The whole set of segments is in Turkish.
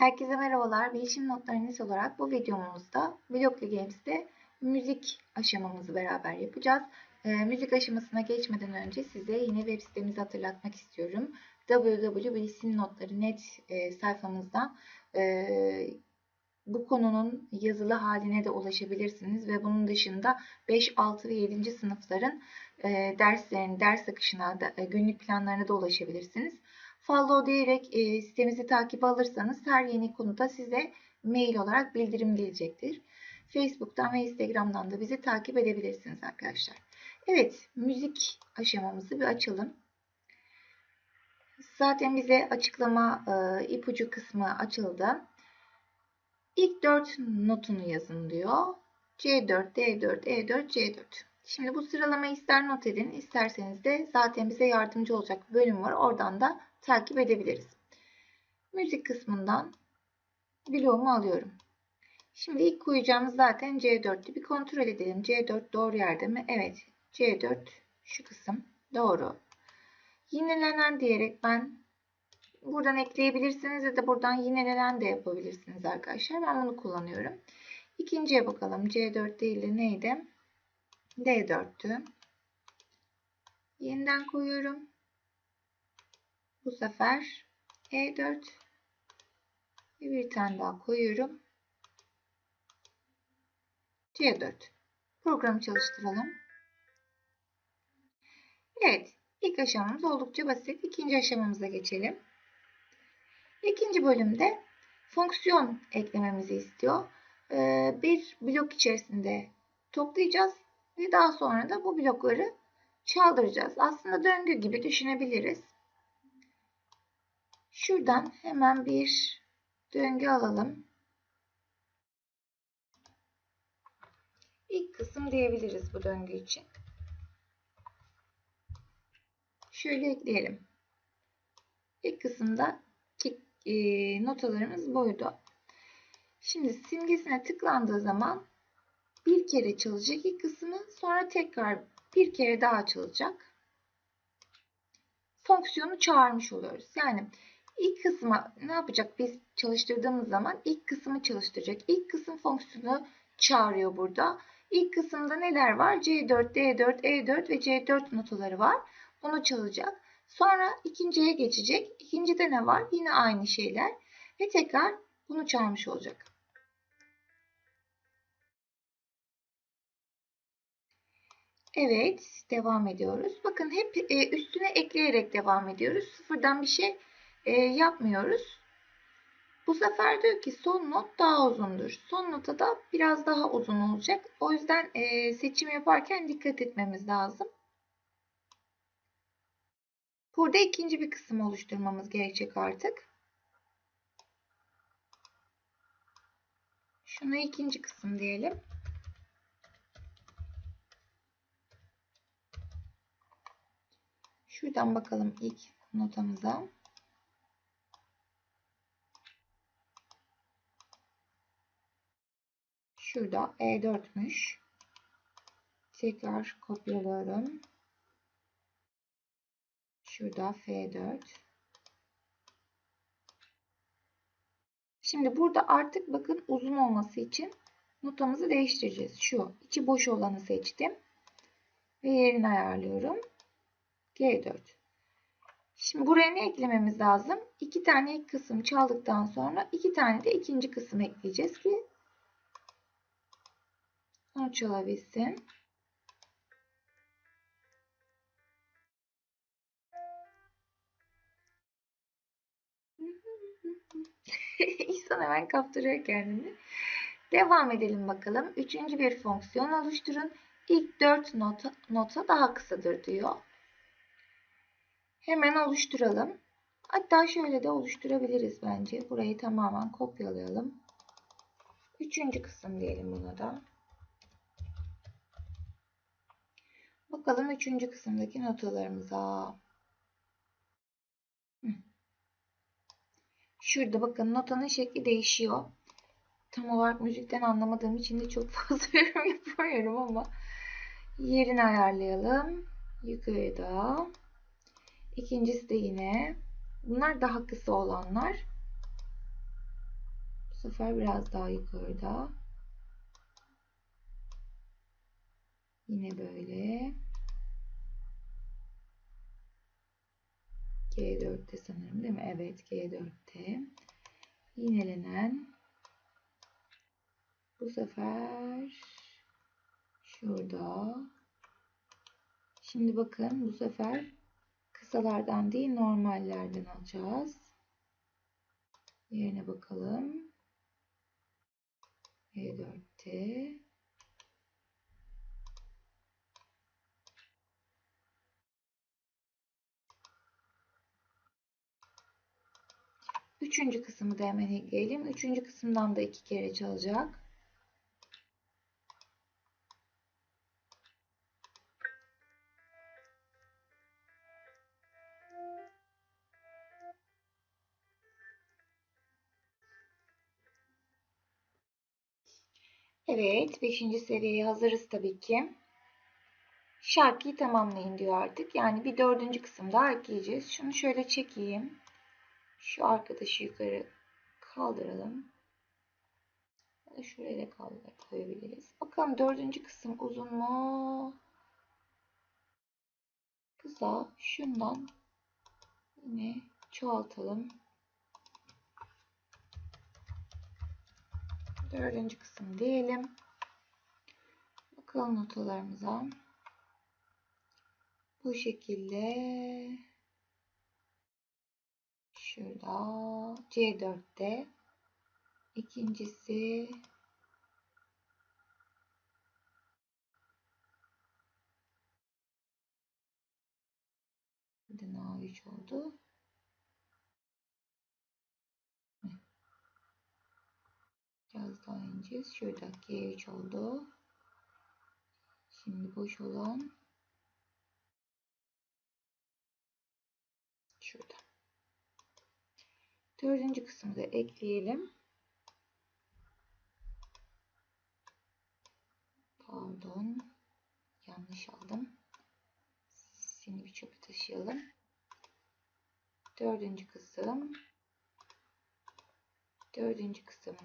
Herkese merhabalar. Bilişim notlarınız olarak bu videomuzda Blokly Games'te müzik aşamamızı beraber yapacağız. E, müzik aşamasına geçmeden önce size yine web sitemizi hatırlatmak istiyorum. www.bilişimnotları.net e, sayfamızdan e, bu konunun yazılı haline de ulaşabilirsiniz ve bunun dışında 5, 6 ve 7. sınıfların e, derslerin, ders akışına, da, e, günlük planlarına da ulaşabilirsiniz. Follow diyerek e, sitemizi takip alırsanız her yeni konuda size mail olarak bildirim gelecektir. Facebook'tan ve Instagram'dan da bizi takip edebilirsiniz arkadaşlar. Evet, müzik aşamamızı bir açalım. Zaten bize açıklama e, ipucu kısmı açıldı. İlk 4 notunu yazın diyor. C4, D4, E4, C4. Şimdi bu sıralamayı ister not edin, isterseniz de zaten bize yardımcı olacak bölüm var. Oradan da takip edebiliriz. Müzik kısmından bloğumu alıyorum. Şimdi ilk koyacağımız zaten C4'tü. Bir kontrol edelim. C4 doğru yerde mi? Evet. C4 şu kısım doğru. Yinelenen diyerek ben buradan ekleyebilirsiniz ya da buradan yinelenen de yapabilirsiniz arkadaşlar. Ben bunu kullanıyorum. İkinciye bakalım. C4 değil de neydi? D4'tü. Yeniden koyuyorum. Bu sefer E4 ve bir tane daha koyuyorum. C4. Programı çalıştıralım. Evet. ilk aşamamız oldukça basit. İkinci aşamamıza geçelim. İkinci bölümde fonksiyon eklememizi istiyor. Ee, bir blok içerisinde toplayacağız ve daha sonra da bu blokları çaldıracağız. Aslında döngü gibi düşünebiliriz. Şuradan hemen bir döngü alalım. İlk kısım diyebiliriz bu döngü için. Şöyle ekleyelim. İlk kısımda e, notalarımız buydu. Şimdi simgesine tıklandığı zaman bir kere çalacak ilk kısmı sonra tekrar bir kere daha çalacak. Fonksiyonu çağırmış oluyoruz. Yani ilk kısma ne yapacak biz çalıştırdığımız zaman ilk kısmı çalıştıracak. İlk kısım fonksiyonu çağırıyor burada. İlk kısımda neler var? C4, D4, E4 ve C4 notaları var. Bunu çalacak. Sonra ikinciye geçecek. İkincide ne var? Yine aynı şeyler. Ve tekrar bunu çağırmış olacak. Evet, devam ediyoruz. Bakın hep e, üstüne ekleyerek devam ediyoruz. Sıfırdan bir şey e, yapmıyoruz. Bu sefer diyor ki son not daha uzundur. Son nota da biraz daha uzun olacak. O yüzden e, seçim yaparken dikkat etmemiz lazım. Burada ikinci bir kısım oluşturmamız gerekecek artık. Şuna ikinci kısım diyelim. Şuradan bakalım ilk notamıza. Şurada E4'müş. Tekrar kopyalıyorum. Şurada F4. Şimdi burada artık bakın uzun olması için notamızı değiştireceğiz. Şu içi boş olanı seçtim. Ve yerini ayarlıyorum. G4. Şimdi buraya ne eklememiz lazım? İki tane ilk kısım çaldıktan sonra iki tane de ikinci kısım ekleyeceğiz ki onu çalabilsin. İnsan hemen kaptırıyor kendini. Devam edelim bakalım. Üçüncü bir fonksiyon oluşturun. İlk dört nota, nota daha kısadır diyor. Hemen oluşturalım. Hatta şöyle de oluşturabiliriz bence. Burayı tamamen kopyalayalım. Üçüncü kısım diyelim buna da. Bakalım üçüncü kısımdaki notalarımıza. Şurada bakın notanın şekli değişiyor. Tam olarak müzikten anlamadığım için de çok fazla yorum yapamıyorum ama yerini ayarlayalım. Yukarıda. İkincisi de yine. Bunlar daha kısa olanlar. sefer biraz daha yukarıda. Yine böyle. G4'te sanırım değil mi? Evet G4'te. Yinelenen bu sefer şurada. Şimdi bakın bu sefer kısalardan değil normallerden alacağız. Yerine bakalım. E4'te. Üçüncü kısmı da hemen ekleyelim. Üçüncü kısımdan da iki kere çalacak. Evet, 5. seviyeye hazırız tabii ki. Şarkıyı tamamlayın diyor artık. Yani bir dördüncü kısım daha ekleyeceğiz. Şunu şöyle çekeyim. Şu arkadaşı yukarı kaldıralım. Ya da şuraya da kaldır, koyabiliriz. Bakalım dördüncü kısım uzun mu? Kısa. Şundan yine çoğaltalım. Dördüncü kısım diyelim. Bakalım notalarımıza. Bu şekilde şurada C4'te ikincisi Burada A3 oldu. Biraz daha ineceğiz. Şurada G3 oldu. Şimdi boş olan şurada. Dördüncü kısmı da ekleyelim. Pardon. Yanlış aldım. Seni bir çöpe taşıyalım. Dördüncü kısım. Dördüncü kısım.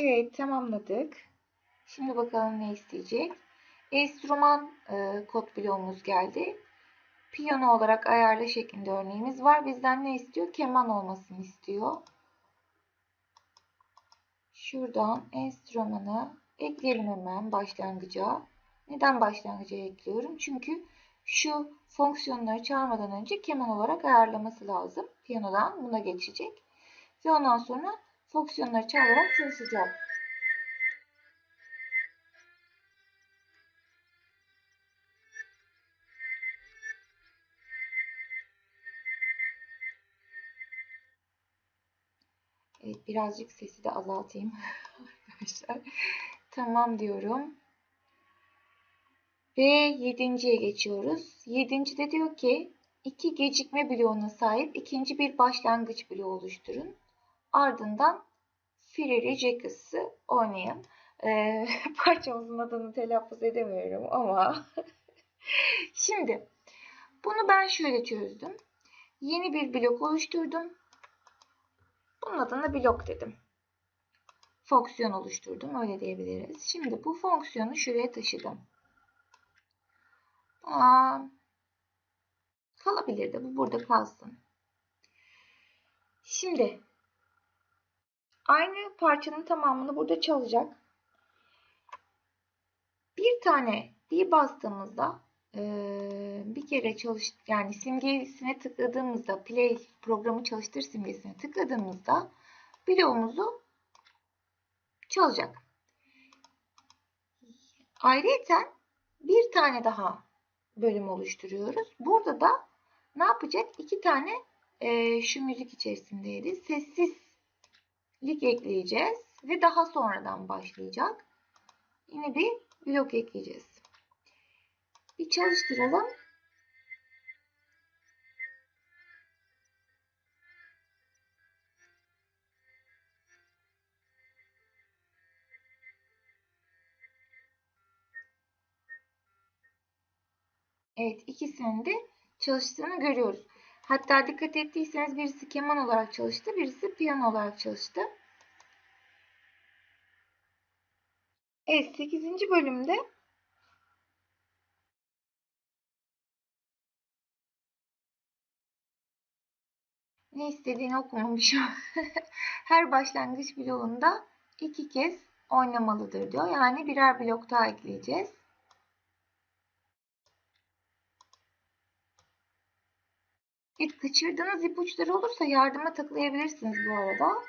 Evet tamamladık. Şimdi bakalım ne isteyecek. Enstrüman e, kod bloğumuz geldi. Piyano olarak ayarlı şeklinde örneğimiz var. Bizden ne istiyor? Keman olmasını istiyor. Şuradan enstrümanı ekleyelim hemen başlangıca. Neden başlangıca ekliyorum? Çünkü şu fonksiyonları çağırmadan önce keman olarak ayarlaması lazım. Piyanodan buna geçecek. Ve ondan sonra fonksiyonları çağırarak çalışacak. Evet, birazcık sesi de azaltayım arkadaşlar. tamam diyorum. Ve yedinciye geçiyoruz. Yedincide diyor ki iki gecikme bloğuna sahip ikinci bir başlangıç bloğu oluşturun. Ardından Free Jackets'ı oynayın. Ee, parçamızın adını telaffuz edemiyorum ama şimdi bunu ben şöyle çözdüm. Yeni bir blok oluşturdum. Bunun adına blok dedim. Fonksiyon oluşturdum. Öyle diyebiliriz. Şimdi bu fonksiyonu şuraya taşıdım. Aa, kalabilirdi. Bu burada kalsın. Şimdi aynı parçanın tamamını burada çalacak. Bir tane diye bastığımızda bir kere çalış yani simgesine tıkladığımızda play programı çalıştır simgesine tıkladığımızda bloğumuzu çalacak. Ayrıca bir tane daha bölüm oluşturuyoruz. Burada da ne yapacak? İki tane e, şu müzik içerisindeydi lig ekleyeceğiz ve daha sonradan başlayacak. Yine bir blok ekleyeceğiz. Bir çalıştıralım. Evet ikisini de çalıştığını görüyoruz. Hatta dikkat ettiyseniz birisi keman olarak çalıştı, birisi piyano olarak çalıştı. Evet 8. bölümde ne istediğini okumamışım. Her başlangıç bloğunda iki kez oynamalıdır diyor. Yani birer blok daha ekleyeceğiz. Evet, kaçırdığınız ipuçları olursa yardıma tıklayabilirsiniz bu arada.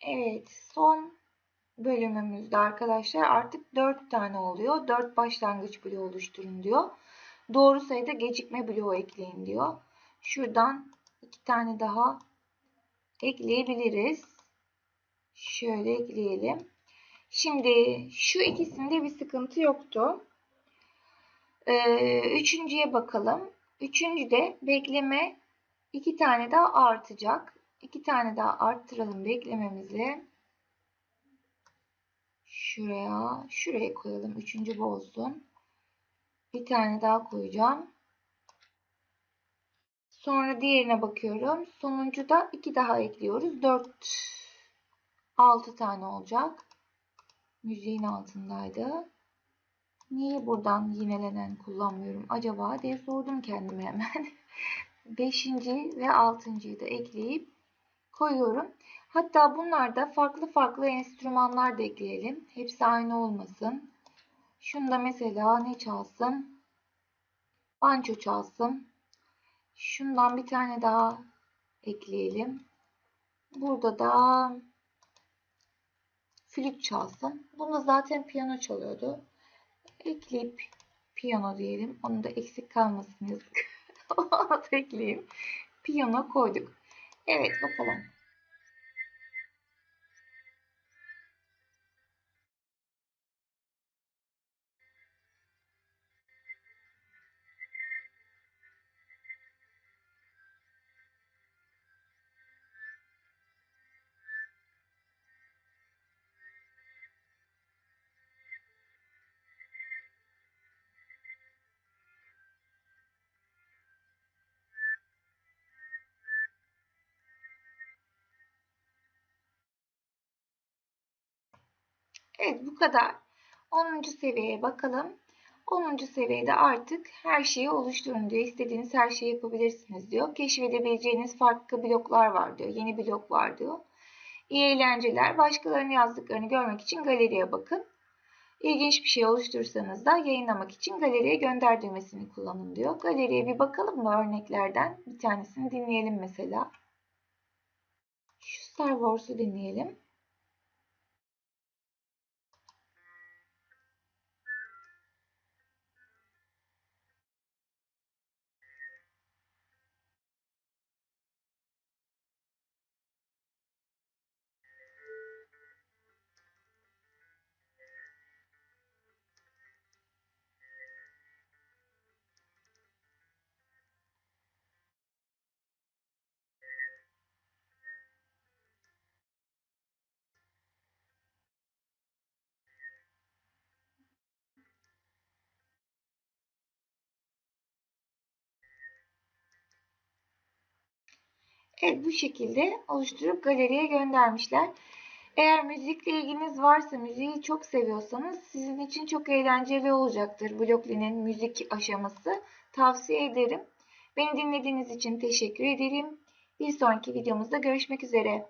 Evet, son bölümümüzde arkadaşlar artık 4 tane oluyor. 4 başlangıç bloğu oluşturun diyor. Doğru sayıda gecikme bloğu ekleyin diyor. Şuradan 2 tane daha ekleyebiliriz. Şöyle ekleyelim. Şimdi şu ikisinde bir sıkıntı yoktu. Ee, üçüncüye bakalım. Üçüncüde bekleme iki tane daha artacak. İki tane daha arttıralım beklememizi. Şuraya, şuraya koyalım. Üçüncü bu olsun. Bir tane daha koyacağım. Sonra diğerine bakıyorum. Sonuncu da iki daha ekliyoruz. Dört, altı tane olacak. Müziğin altındaydı. Niye buradan yinelenen kullanmıyorum acaba diye sordum kendime hemen. Beşinci ve altıncıyı da ekleyip koyuyorum. Hatta bunlarda farklı farklı enstrümanlar da ekleyelim. Hepsi aynı olmasın. Şunda mesela ne çalsın? Banjo çalsın. Şundan bir tane daha ekleyelim. Burada da flüt çalsın. Bunda zaten piyano çalıyordu. Ekleyip piyano diyelim. Onu da eksik kalmasın yazık. Onu da ekleyeyim. Piyano koyduk. Evet bakalım. Evet bu kadar. 10. seviyeye bakalım. 10. seviyede artık her şeyi oluşturun diyor. İstediğiniz her şeyi yapabilirsiniz diyor. Keşfedebileceğiniz farklı bloklar var diyor. Yeni blok var diyor. İyi eğlenceler. Başkalarının yazdıklarını görmek için galeriye bakın. İlginç bir şey oluşturursanız da yayınlamak için galeriye gönder düğmesini kullanın diyor. Galeriye bir bakalım mı örneklerden? Bir tanesini dinleyelim mesela. Şu Star Wars'u dinleyelim. Evet bu şekilde oluşturup galeriye göndermişler. Eğer müzikle ilginiz varsa, müziği çok seviyorsanız sizin için çok eğlenceli olacaktır Blockly'nin müzik aşaması. Tavsiye ederim. Beni dinlediğiniz için teşekkür ederim. Bir sonraki videomuzda görüşmek üzere.